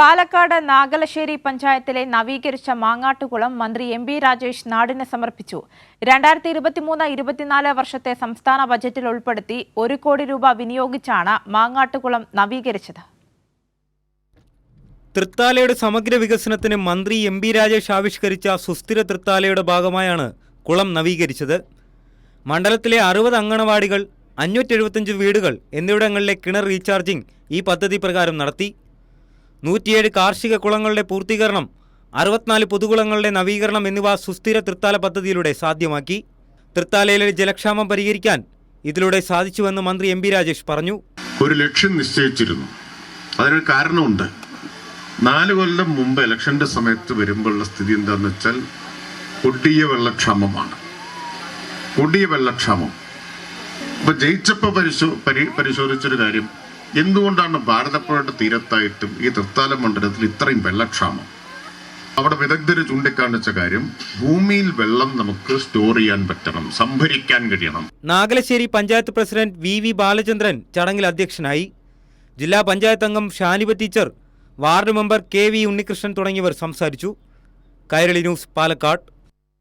പാലക്കാട് നാഗലശ്ശേരി പഞ്ചായത്തിലെ നവീകരിച്ച മാങ്ങാട്ടുകുളം മന്ത്രി എം ബി രാജേഷ് നാടിന് സമർപ്പിച്ചു. രണ്ടായിരത്തി ഇരുപത്തിമൂന്ന് ഇരുപത്തിനാല് വർഷത്തെ സംസ്ഥാന ബജറ്റിൽ ഉൾപ്പെടുത്തി ഒരു കോടി രൂപ വിനിയോഗിച്ചാണ് മാങ്ങാട്ടുകുളം നവീകരിച്ചത്. തൃത്താലയുടെ സമഗ്ര വികസനത്തിന് മന്ത്രി എം ബി രാജേഷ് ആവിഷ്കരിച്ച സുസ്ഥിര തൃത്താലയുടെ ഭാഗമായാണ് കുളം നവീകരിച്ചത്. മണ്ഡലത്തിലെ അറുപത് അങ്കണവാടികൾ അഞ്ഞൂറ്റെഴുപത്തഞ്ച് വീടുകൾ എന്നിവിടങ്ങളിലെ കിണർ റീചാർജിംഗ് ഈ പദ്ധതി പ്രകാരം നടത്തി. നൂറ്റിയേഴ് കാർഷിക കുളങ്ങളുടെ പൂർത്തീകരണം അറുപത്തിനാല് പൊതുകുളങ്ങളുടെ നവീകരണം എന്നിവ സുസ്ഥിര തൃത്താല പദ്ധതിയിലൂടെ സാധ്യമാക്കി. തൃത്താലയിലെ ജലക്ഷാമം പരിഹരിക്കാൻ ഇതിലൂടെ സാധിച്ചുവെന്ന് മന്ത്രി എം രാജേഷ് പറഞ്ഞു. ഒരു ലക്ഷ്യം നിശ്ചയിച്ചിരുന്നു. അതിനൊരു കാരണമുണ്ട്. നാല് കൊല്ലം മുമ്പ് ഇലക്ഷന്റെ സമയത്ത് വരുമ്പോഴുള്ള സ്ഥിതി എന്താന്ന് വെച്ചാൽ കൊടിയ വെള്ളക്ഷാമമാണ്. കൊടിയ വെള്ളക്ഷാമം. ഇപ്പൊ ജയിച്ചപ്പോ പരിശോ പരി പരിശോധിച്ചൊരു കാര്യം. എന്തുകൊണ്ടാണ് ഭാരതപ്പുഴയുടെ തീരത്തായിട്ടും ഈ തൃത്താല മണ്ഡലത്തിൽ ഇത്രയും വെള്ളക്ഷാമം? അവിടെ വിദഗ്ധർ ചൂണ്ടിക്കാണിച്ച കാര്യം ഭൂമിയിൽ വെള്ളം നമുക്ക് സ്റ്റോർ ചെയ്യാൻ പറ്റണം സംഭരിക്കാൻ കഴിയണം. Nagalassery panchayat president V V Balachandran ചടങ്ങിൽ അധ്യക്ഷനായി. ജില്ലാ പഞ്ചായത്ത് അംഗം Shaniba teacher ward member K V Unnikrishnan തുടങ്ങിയവർ സംസാരിച്ചു. കൈരളി ന്യൂസ് പാലക്കാട്.